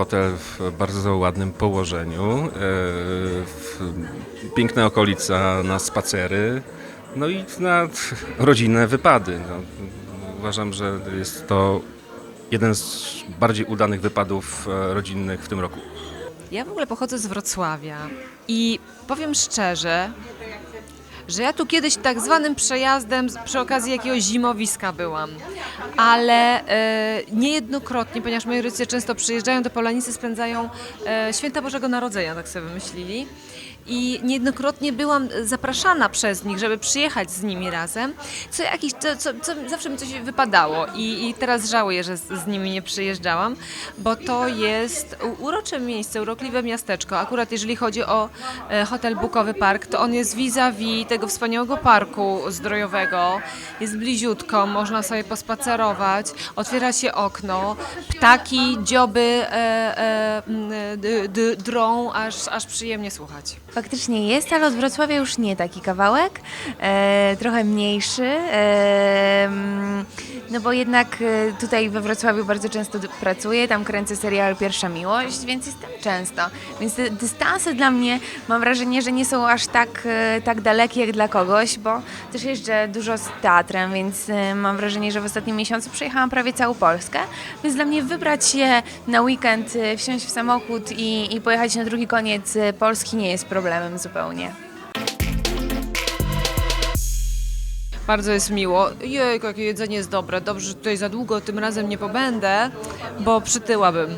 hotel w bardzo ładnym położeniu, e, piękna okolica na spacery, no i na rodzinne wypady. No, uważam, że jest to jeden z bardziej udanych wypadów e, rodzinnych w tym roku. Ja w ogóle pochodzę z Wrocławia i powiem szczerze, że ja tu kiedyś tak zwanym przejazdem przy okazji jakiegoś zimowiska byłam, ale e, niejednokrotnie, ponieważ moi rodzice często przyjeżdżają do Polanicy, spędzają e, święta Bożego Narodzenia, tak sobie wymyślili. I niejednokrotnie byłam zapraszana przez nich, żeby przyjechać z nimi razem, co jakiś, co, co, co zawsze mi coś wypadało I, i teraz żałuję, że z, z nimi nie przyjeżdżałam, bo to jest urocze miejsce, urokliwe miasteczko. Akurat jeżeli chodzi o e, hotel Bukowy Park, to on jest vis-a-vis tego wspaniałego parku zdrojowego, jest bliziutko, można sobie pospacerować, otwiera się okno, ptaki, dzioby e, e, drą, aż, aż przyjemnie słuchać. Faktycznie jest, ale od Wrocławia już nie taki kawałek, e, trochę mniejszy. No bo jednak e, tutaj we Wrocławiu bardzo często pracuję, tam kręcę serial Pierwsza Miłość, więc jestem często. Więc te dystanse dla mnie mam wrażenie, że nie są aż tak, e, tak dalekie jak dla kogoś, bo też jeżdżę dużo z teatrem, więc e, mam wrażenie, że w ostatnim miesiącu przejechałam prawie całą Polskę, więc dla mnie wybrać się na weekend, wsiąść w samochód i, i pojechać na drugi koniec Polski nie jest problemem zupełnie. Bardzo jest miło. Jejku, jakie jedzenie jest dobre. Dobrze, że tutaj za długo tym razem nie pobędę, bo przytyłabym.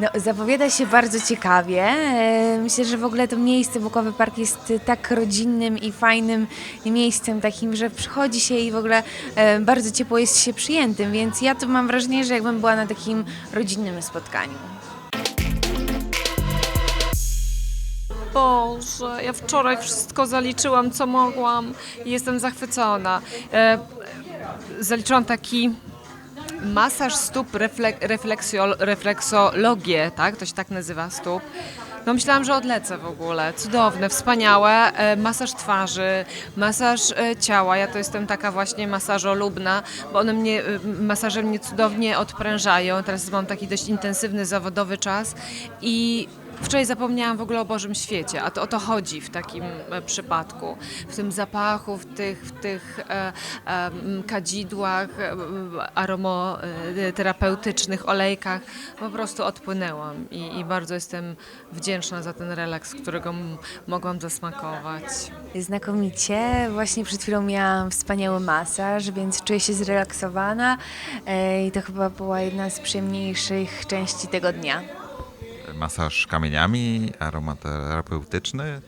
No, zapowiada się bardzo ciekawie. E, Myślę, że w ogóle to miejsce Bukowy Park jest e, tak rodzinnym i fajnym miejscem, takim, że przychodzi się i w ogóle e, bardzo ciepło jest się przyjętym, więc ja tu mam wrażenie, że jakbym była na takim rodzinnym spotkaniu. Boże, ja wczoraj wszystko zaliczyłam, co mogłam i jestem zachwycona. E, zaliczyłam taki masaż stóp, reflek, refleksio, refleksologię, tak? To się tak nazywa, stóp. No myślałam, że odlecę w ogóle. Cudowne, wspaniałe. E, masaż twarzy, masaż e, ciała. Ja to jestem taka właśnie masażolubna, bo one mnie, e, masaże mnie cudownie odprężają. Teraz mam taki dość intensywny, zawodowy czas i Wczoraj zapomniałam w ogóle o Bożym świecie, a to o to chodzi w takim e, przypadku. W tym zapachu, w tych, w tych e, e, kadzidłach, e, m, aromaterapeutycznych olejkach. Po prostu odpłynęłam i, i bardzo jestem wdzięczna za ten relaks, którego mogłam zasmakować. Znakomicie. Właśnie przed chwilą miałam wspaniały masaż, więc czuję się zrelaksowana e, i to chyba była jedna z przyjemniejszych części tego dnia. Masaż kamieniami, aromaterapeutyczny.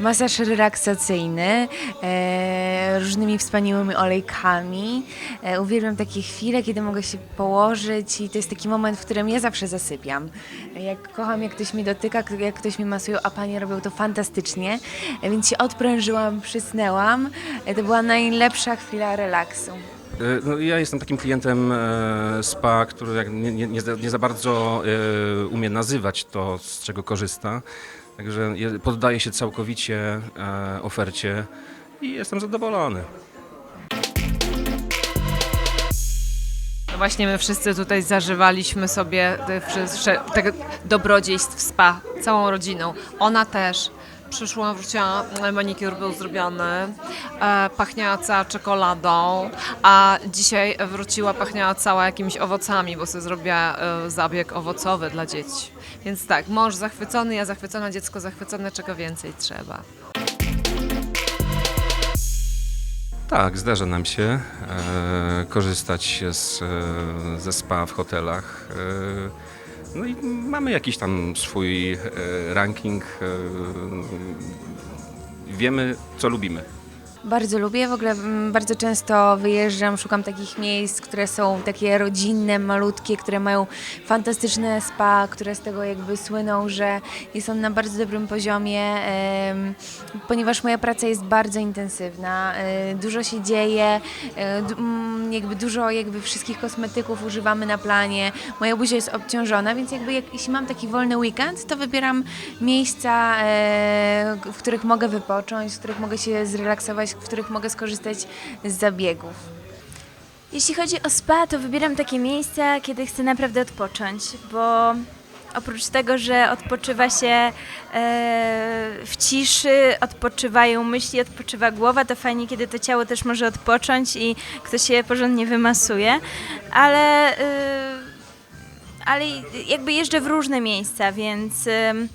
Masaż relaksacyjny, e, różnymi wspaniałymi olejkami. E, uwielbiam takie chwile, kiedy mogę się położyć i to jest taki moment, w którym ja zawsze zasypiam. Jak kocham, jak ktoś mnie dotyka, jak ktoś mnie masuje, a panie robią to fantastycznie, e, więc się odprężyłam, przysnęłam. E, to była najlepsza chwila relaksu. E, No, ja jestem takim klientem e, spa, który nie, nie, nie, za, bardzo e, umie nazywać to, z czego korzysta. Także poddaję się całkowicie ofercie i jestem zadowolony. No właśnie my wszyscy tutaj zażywaliśmy sobie tego dobrodziejstw spa, całą rodziną. Ona też. Przyszła, wróciła, manikiur był zrobiony, e, pachniała cała czekoladą, a dzisiaj wróciła, pachniała cała jakimiś owocami, bo sobie zrobiła e, zabieg owocowy dla dzieci. Więc tak, mąż zachwycony, ja zachwycona, dziecko zachwycone, czego więcej trzeba. Tak, zdarza nam się e, korzystać z, e, ze spa w hotelach. E, no i mamy jakiś tam swój e, ranking. E, wiemy, co lubimy. Bardzo lubię, w ogóle mm, bardzo często wyjeżdżam, szukam takich miejsc, które są takie rodzinne, malutkie, które mają fantastyczne spa, które z tego jakby słyną, że są na bardzo dobrym poziomie, ponieważ moja praca jest bardzo intensywna, e, dużo się dzieje, d- mm, jakby dużo jakby wszystkich kosmetyków używamy na planie, moja buzia jest obciążona, więc jakby jak, jeśli mam taki wolny weekend, to wybieram miejsca, e, w których mogę wypocząć, w których mogę się zrelaksować, w których mogę skorzystać z zabiegów. Jeśli chodzi o spa, to wybieram takie miejsca, kiedy chcę naprawdę odpocząć, bo oprócz tego, że odpoczywa się e, w ciszy, odpoczywają myśli, odpoczywa głowa, to fajnie, kiedy to ciało też może odpocząć i ktoś się porządnie wymasuje, ale, e, ale jakby jeżdżę w różne miejsca, więc em,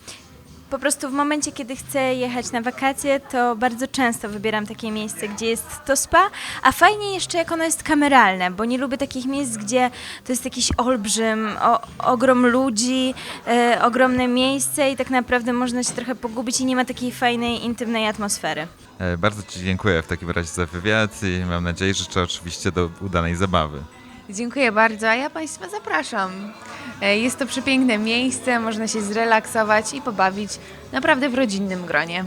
po prostu w momencie, kiedy chcę jechać na wakacje, to bardzo często wybieram takie miejsce, gdzie jest to spa, a fajnie jeszcze jak ono jest kameralne, bo nie lubię takich miejsc, gdzie to jest jakiś olbrzym, o, ogrom ludzi, e, ogromne miejsce i tak naprawdę można się trochę pogubić i nie ma takiej fajnej, intymnej atmosfery. E, Bardzo Ci dziękuję w takim razie za wywiad i mam nadzieję, że życzę oczywiście do udanej zabawy. Dziękuję bardzo, a ja Państwa zapraszam. E, Jest to przepiękne miejsce, można się zrelaksować i pobawić naprawdę w rodzinnym gronie.